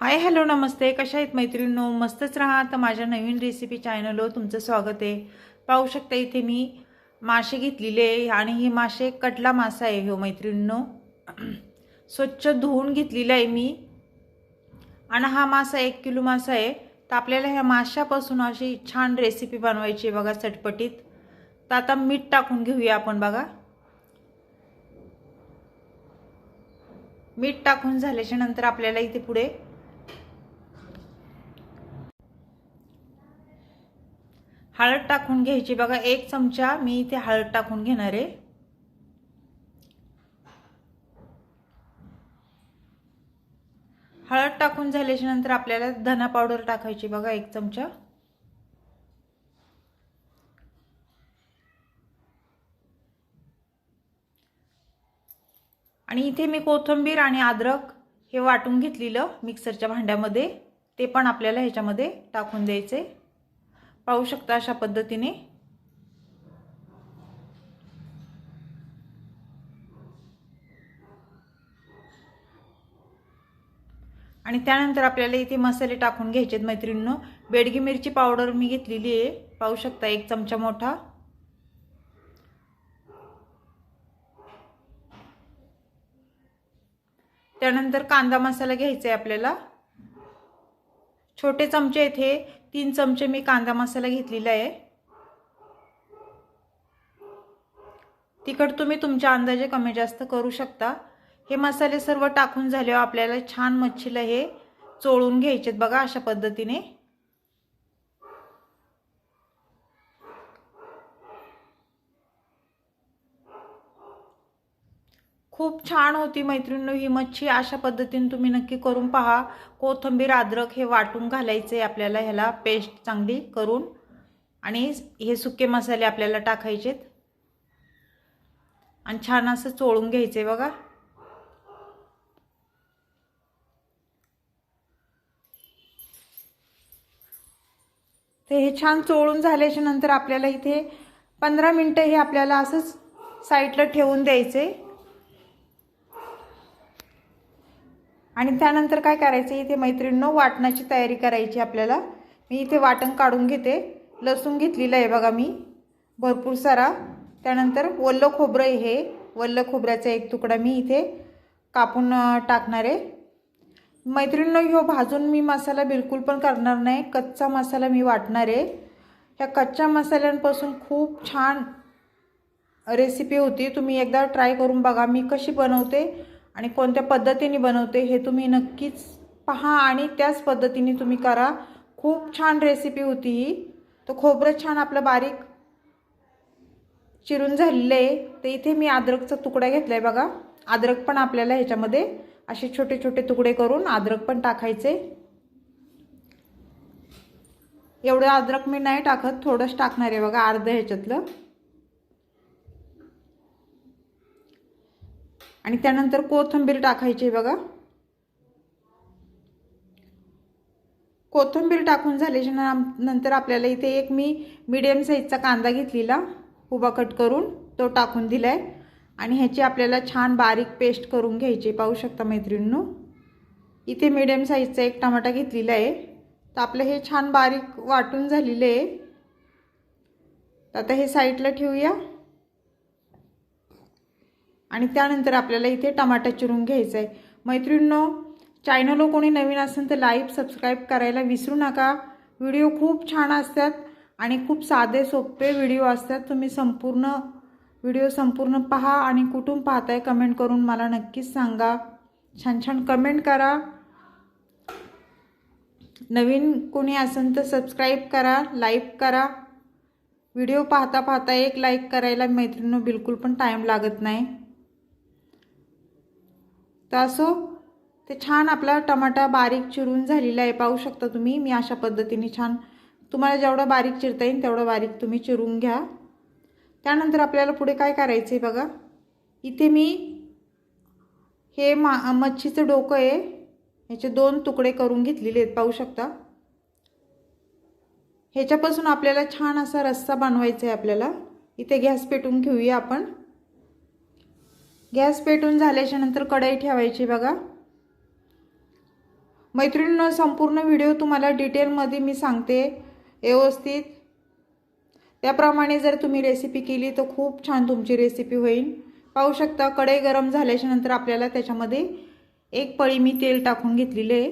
Hi hello नमस्ते. कशा आहेत मैत्रिणींनो? मस्तच राहा. तर माझ्या नवीन रेसिपी चॅनलवर तुमचं स्वागत आहे. पाहू शकता इथे मी मासे घेतलेले आहे आणि ही मासे कटला मासा आहे हो मैत्रिणींनो. स्वच्छ धुवून घेतलेला आहे मी. आणि हा मासा एक किलो मासा आहे. तर आपल्याला ह्या माशापासून अशी छान रेसिपी बनवायची आहे बघा चटपटीत. तर आता मीठ टाकून घेऊया आपण बघा. मीठ टाकून झाल्याच्यानंतर आपल्याला इथे पुढे हळद टाकून घ्यायची. बघा एक चमचा मी इथे हळद टाकून घेणार आहे. हळद टाकून झाल्याच्यानंतर आपल्याला धना पावडर टाकायची. बघा एक चमचा. आणि इथे मी कोथिंबीर आणि अद्रक हे वाटून घेतलेलं मिक्सरच्या भांड्यामध्ये. ते पण आपल्याला ह्याच्यामध्ये टाकून द्यायचे. पाहू शकता अशा पद्धतीने. आणि त्यानंतर आपल्याला इथे मसाले टाकून घ्यायचे आहेत मैत्रिणींनो. बेडगी मिरची पावडर मी घेतलेली आहे. पाहू शकता एक चमचा मोठा. त्यानंतर कांदा मसाला घ्यायचा आहे आपल्याला. छोटे चमचे इथे तीन चमचे मी कांदा मसाला घेतलेला आहे. तिखट तुम्ही तुमच्या अंदाजे कमी जास्त करू शकता. हे मसाले सर्व टाकून झाल्यावर आपल्याला छान मच्छीला हे चोळून घ्यायचेत बघा अशा पद्धतीने. खूप छान होती मैत्रिणी ही मच्छी. अशा पद्धतीने तुम्ही नक्की करून पहा. कोथंबीर अद्रक हे वाटून घालायचे आपल्याला ह्याला पेस्ट चांगली करून. आणि हे सुके मसाले आपल्याला टाकायचेत. आणि छान असं चोळून घ्यायचे बघा. तर हे छान चोळून झाल्याच्यानंतर आपल्याला इथे पंधरा मिनटं हे आपल्याला असंच साईडला ठेवून द्यायचे. आणि त्यानंतर काय करायचं इथे मैत्रिणीनं वाटणाची तयारी करायची आपल्याला. मी इथे वाटण काढून घेते. लसूण घेतलेलं आहे बघा मी. भरपूर सारा. त्यानंतर वल्ल खोबरं हे. वल्ल खोबऱ्याचा एक तुकडा मी इथे कापून टाकणार आहे. मैत्रिणीनं ह्यो भाजून मी मसाला बिलकुल पण करणार नाही. कच्चा मसाला मी वाटणार आहे. ह्या कच्च्या मसाल्यांपासून खूप छान रेसिपी होती. तुम्ही एकदा ट्राय करून बघा. मी कशी बनवते आणि कोणत्या पद्धतीने बनवते हे तुम्ही नक्कीच पहा आणि त्याच पद्धतीने तुम्ही करा. खूप छान रेसिपी होती ही. तर खोबरं छान आपलं बारीक चिरून झालेलं आहे. तर इथे मी अद्रकचा तुकडा घेतला आहे बघा. अद्रक पण आपल्याला ह्याच्यामध्ये असे छोटे छोटे तुकडे करून अद्रक पण टाकायचे. एवढं अद्रक मी नाही टाकत थोडंच टाकणार आहे बघा अर्धं ह्याच्यातलं. आणि त्यानंतर कोथिंबीर टाकायची बघा. कोथिंबीर टाकून झाल्याच्यानंतर आपल्याला इथे एक मी मिडियम साईजचा कांदा घेतलेला उभा कट करून तो टाकून दिला आहे आणि ह्याची आपल्याला छान बारीक पेस्ट करून घ्यायची पाहू शकता मैत्रिणींनो. इथे मिडियम साईजचा एक टमाटा घेतलेला आहे. तर आपलं हे छान बारीक वाटून झालेलं आहे. तर आता हे साईडला ठेवूया. आणि त्यानंतर आपल्याला इथे टमाटा चिरून घ्यायचा आहे मैत्रिणींनो चॅनल कोणी नवीन असेल तर लाईक सबस्क्राईब करायला विसरू नका. व्हिडिओ खूप छान असतात आणि खूप साधे सोपे व्हिडिओ असतात. तुम्ही संपूर्ण व्हिडिओ संपूर्ण पहा आणि कुठून पाहताय कमेंट करून मला नक्कीच सांगा. छान छान कमेंट करा. नवीन कोणी असेल तर सबस्क्राईब करा लाईक करा. व्हिडिओ पाहता पाहता एक लाईक करायला मैत्रिणींनो बिलकुल पण टाईम लागत नाही. तर असो ते छान आपला टमाटा बारीक चिरून झालेला आहे. पाहू शकता तुम्ही मी अशा पद्धतीने छान तुम्हाला जेवढं बारीक चिरता येईल तेवढं बारीक तुम्ही चिरून घ्या. त्यानंतर आपल्याला पुढे काय करायचं आहे बघा? इथे मी हे मा मच्छीचं डोकं आहे. ह्याचे दोन तुकडे करून घेतलेले आहेत पाहू शकता. ह्याच्यापासून आपल्याला छान असा रस्सा बनवायचा आहे आपल्याला. इथे गॅस पेटून घेऊया आपण. गॅस पेटून झाल्याच्यानंतर कढई ठेवायची बघा. मैत्रिणीनं संपूर्ण व्हिडिओ तुम्हाला डिटेलमध्ये मी सांगते व्यवस्थित. त्याप्रमाणे जर तुम्ही रेसिपी केली तर खूप छान तुमची रेसिपी होईल. पाहू शकता कढई गरम झाल्याच्यानंतर आपल्याला त्याच्यामध्ये एक पळी मी तेल टाकून घेतलेले आहे.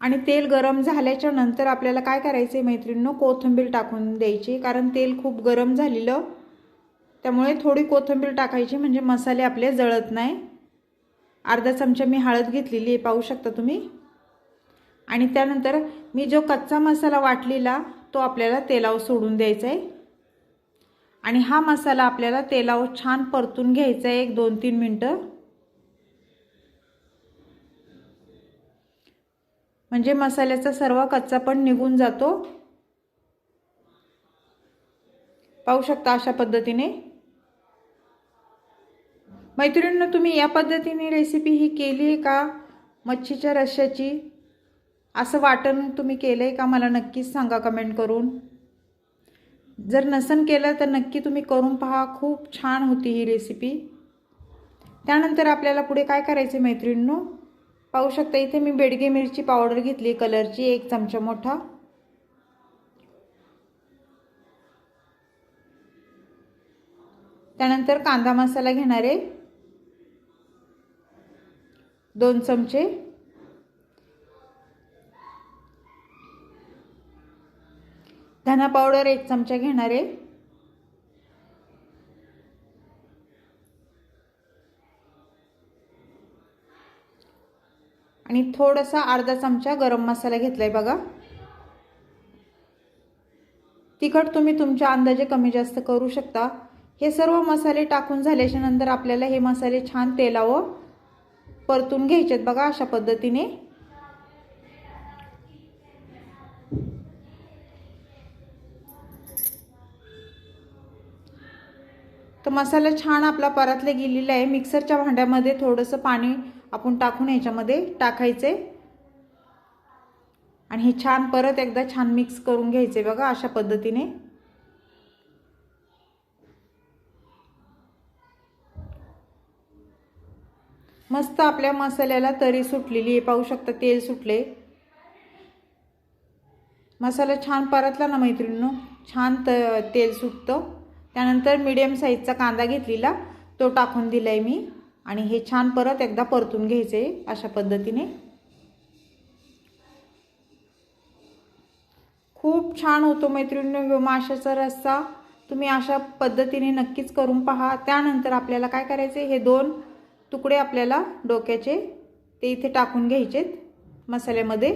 आणि तेल गरम झाल्याच्यानंतर आपल्याला काय करायचं आहे मैत्रिणीनं कोथिंबीर टाकून द्यायची कारण तेल खूप गरम झालेलं. त्यामुळे थोडी कोथिंबीर टाकायची म्हणजे मसाले आपले जळत नाही. अर्धा चमचा मी हळद घेतलेली आहे पाहू शकता तुम्ही. आणि त्यानंतर मी जो कच्चा मसाला वाटलेला तो आपल्याला तेलावर सोडून द्यायचा आहे आणि हा मसाला आपल्याला तेलावर छान परतून घ्यायचा आहे एक दोन तीन मिनटं. म्हणजे मसाल्याचा सर्व कच्चा पण निघून जातो. पाहू शकता अशा पद्धतीने. मैत्रिणींना तुम्ही या पद्धतीने रेसिपी ही केली आहे का? मच्छीच्या रश्श्याची? असं वाटण तुम्ही केलं आहे का? मला नक्कीच सांगा कमेंट करून. जर नसन केलं तर नक्की तुम्ही करून पहा. खूप छान होती ही रेसिपी त्यानंतर आपल्याला पुढे काय करायचे मैत्रिणींनो? पाहू शकता इथे मी बेडगे मिरची पावडर घेतली कलरची एक चमचा मोठा. त्यानंतर कांदा मसाला घेणार आहे. दोन चमचे. धना पावडर एक चमचा घेणार आहे. आणि थोडासा अर्धा चमचा गरम मसाला घेतलाय बघा. तिखट तुम्ही तुमच्या अंदाजे कमी जास्त करू शकता. हे सर्व मसाले टाकून झाल्याच्यानंतर आपल्याला हे मसाले छान तेलावं परतून घ्यायच्यात बघा अशा पद्धतीने. तर मसाला छान आपला परतला गेलेला आहे. मिक्सरच्या भांड्यामध्ये थोडंसं पाणी आपण टाकून ह्याच्यामध्ये टाकायचे. आणि हे छान परत एकदा छान मिक्स करून घ्यायचे बघा अशा पद्धतीने. मस्त आपल्या मसाल्याला तरी सुटलेली आहे. पाहू शकता तेल सुटले. मसाला छान परतला ना मैत्रिणीनं? छान त तेल सुटतं. त्यानंतर मीडियम साईजचा कांदा घेतलेला. तो टाकून दिला आहे मी. आणि हे छान परत एकदा परतून घ्यायचं आहे अशा पद्धतीने. खूप छान होतो मैत्रिणी माशाचा रस्सा. तुम्ही अशा पद्धतीने नक्कीच करून पहा. त्यानंतर आपल्याला काय करायचं हे दोन तुकडे आपल्याला डोक्याचे ते इथे टाकून घ्यायचेत मसाल्यामध्ये.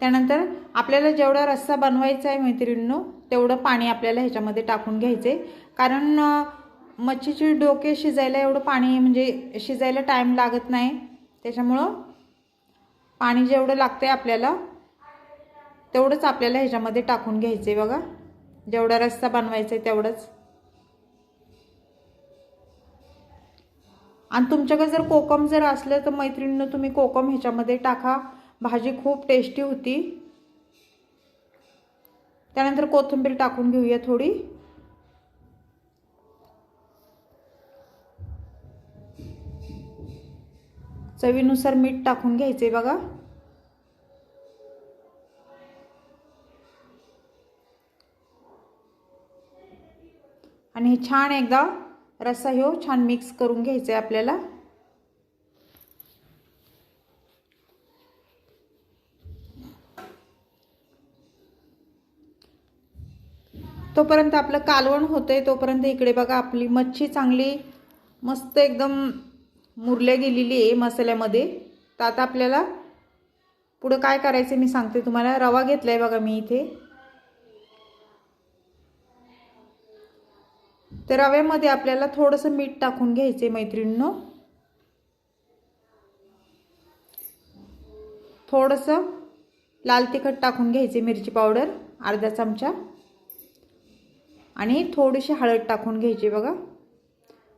त्यानंतर आपल्याला जेवढा रस्सा बनवायचा आहे मैत्रिणींनो तेवढं पाणी आपल्याला ह्याच्यामध्ये टाकून घ्यायचं आहे कारण मच्छीचे डोके शिजायला एवढं पाणी म्हणजे शिजायला टाईम लागत नाही. त्याच्यामुळं पाणी जेवढं लागतं आहे आपल्याला तेवढंच आपल्याला ह्याच्यामध्ये टाकून घ्यायचं आहे बघा. जेवढा रस्सा बनवायचा आहे तेवढंच. आणि तुमच्याकडे जर कोकम जर असलं तर मैत्रिणीनं तुम्ही कोकम ह्याच्यामध्ये टाका. भाजी खूप टेस्टी होती. त्यानंतर कोथिंबीर टाकून घेऊया थोडी. चवीनुसार मीठ टाकून घ्यायचे बघा. आणि हे छान एकदा रस्सा ह्यो छान मिक्स करून घ्यायचा आहे आपल्याला. तोपर्यंत आपलं कालवण होतंय तोपर्यंत इकडे बघा आपली मच्छी चांगली मस्त एकदम मुरल्या गेलेली आहे मसाल्यामध्ये. तर आता आपल्याला पुढं काय करायचं मी सांगते तुम्हाला. रवा घेतला आहे बघा मी इथे. तर रव्यामध्ये आपल्याला थोडंसं मीठ टाकून घ्यायचे मैत्रिणींनो. थोडंसं लाल तिखट टाकून घ्यायचे मिरची पावडर अर्धा चमचा. आणि थोडीशी हळद टाकून घ्यायची बघा.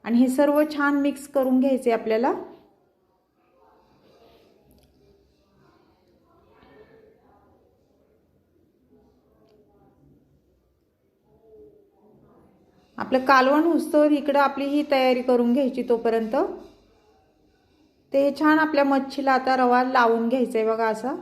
आणि हे सर्व छान मिक्स करून घ्यायचे आपल्याला. आपलं कालवण हुसतोवर इकडं आपली ही तयारी करून घ्यायची तोपर्यंत. ते छान आपल्या मच्छीला आता रवा लावून घ्यायचा आहे बघा असा.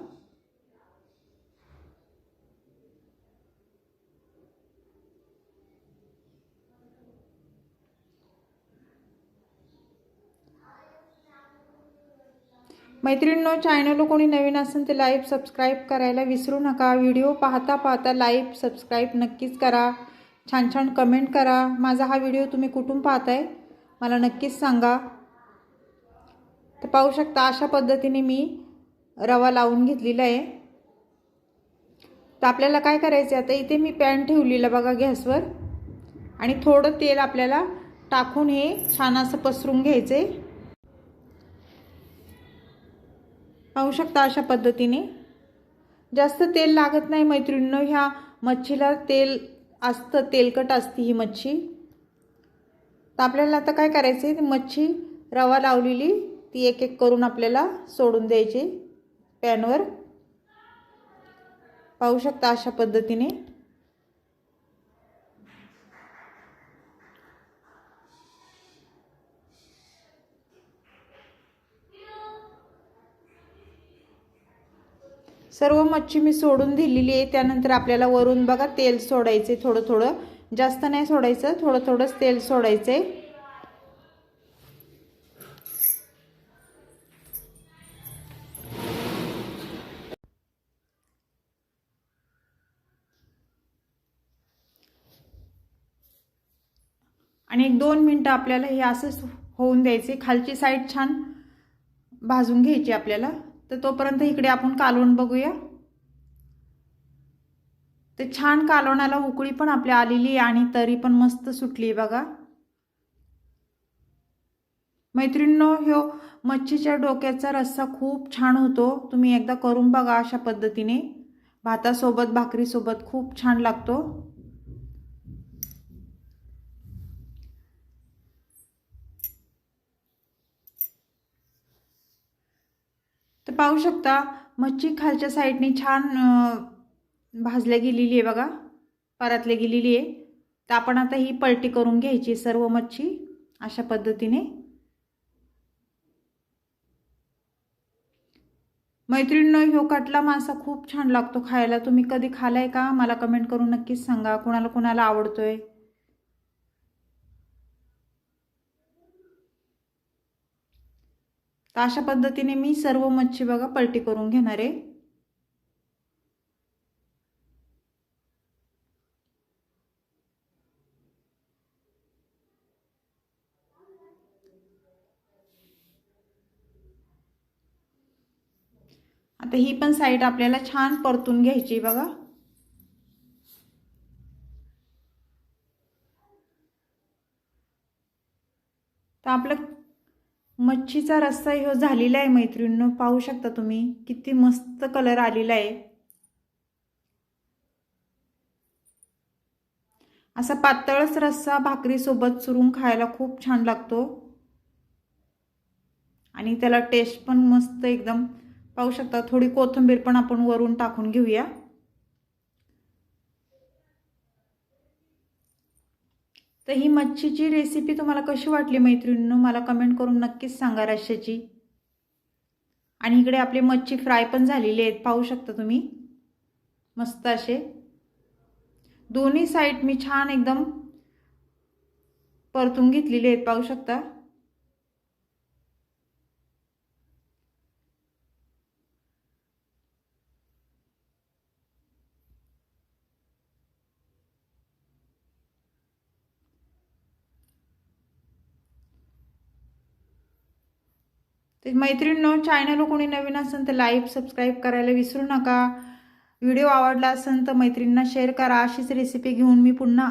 मैत्रिणींनो चॅनल कोणी नवीन असेल ते लाईव्ह सबस्क्राईब करायला विसरू नका. व्हिडिओ पाहता पाहता लाईव्ह सबस्क्राईब नक्कीच करा. छान छान कमेंट करा. माझा हा व्हिडिओ तुम्ही कुठून पाहताय? मला नक्कीच सांगा. तर पाहू शकता अशा पद्धतीने मी रवा लावून घेतलेला आहे. तर आपल्याला काय करायचं आहे आता? इथे मी पॅन ठेवलेला बघा गॅसवर. आणि थोडं तेल आपल्याला टाकून हे छान असं पसरून घ्यायचं आहे पाहू शकता अशा पद्धतीने. जास्त तेल लागत नाही मैत्रिणीनं ह्या मच्छीला तेल असतं तेलकट असते ही मच्छी. तर आपल्याला आता काय करायचं आहे मच्छी रवा लावलेली ती एक एक करून आपल्याला सोडून द्यायची पॅनवर. पाहू शकता अशा पद्धतीने. सर्व मच्छी मी सोडून दिलेली आहे. त्यानंतर आपल्याला वरून बघा तेल सोडायचे थोडं थोडं. जास्त नाही सोडायचं थोडं थोडंच तेल सोडायचे आणि एक दोन मिनटं आपल्याला हे असंच होऊन द्यायचे खालची साईड छान भाजून घ्यायची आपल्याला. तर तोपर्यंत इकडे आपण कालवण बघूया. ते छान कालवणाला उकळी पण आपल्या आलेली आणि तरी पण मस्त सुटली बघा. मैत्रिणींनो ह्यो मच्छीच्या डोक्याचा रस्सा खूप छान होतो. तुम्ही एकदा करून बघा अशा पद्धतीने. भातासोबत भाकरीसोबत खूप छान लागतो. तर पाहू शकता मच्छी खालच्या साईडने छान भाजल्या गेलेली आहे बघा परातल्या गेलेली आहे. तर आपण आता ही पलटी करून घ्यायची सर्व मच्छी अशा पद्धतीने. मैत्रिणीनं ह्यो काटला मासा खूप छान लागतो खायला. तुम्ही कधी खालाय का? मला कमेंट करून नक्कीच सांगा. कुणाला कुणाला आवडतोय? तर अशा पद्धतीने मी सर्व मच्छी बघा पलटी करून घेणार आहे. आता ही पण साईड आपल्याला छान परतून घ्यायची बघा. तर आपलं मच्छीचा रस्सा ह्यो झालेला आहे मैत्रिणीनं. पाहू शकता तुम्ही. किती मस्त कलर आलेला आहे. असा पातळच रस्सा भाकरीसोबत चुरून खायला खूप छान लागतो. आणि त्याला टेस्ट पण मस्त एकदम. पाहू शकता थोडी कोथिंबीर पण आपण वरून टाकून घेऊया. तर ही मच्छीची रेसिपी तुम्हाला कशी वाटली मैत्रिणींनो? मला कमेंट करून नक्कीच सांगा रश्याची आणि इकडे आपले मच्छी फ्राय पण झालेले आहेत. पाहू शकता तुम्ही? मस्त असे. दोन्ही साईड मी छान एकदम परतून घेतलेले आहेत. पाहू शकता? ते मैत्रिणींनो चॅनल कोणी नवीन असेल तर लाईक सबस्क्राईब करायला विसरू नका. व्हिडिओ आवडला असेल तर मैत्रिणींना शेअर करा. अशीच रेसिपी घेऊन मी पुन्हा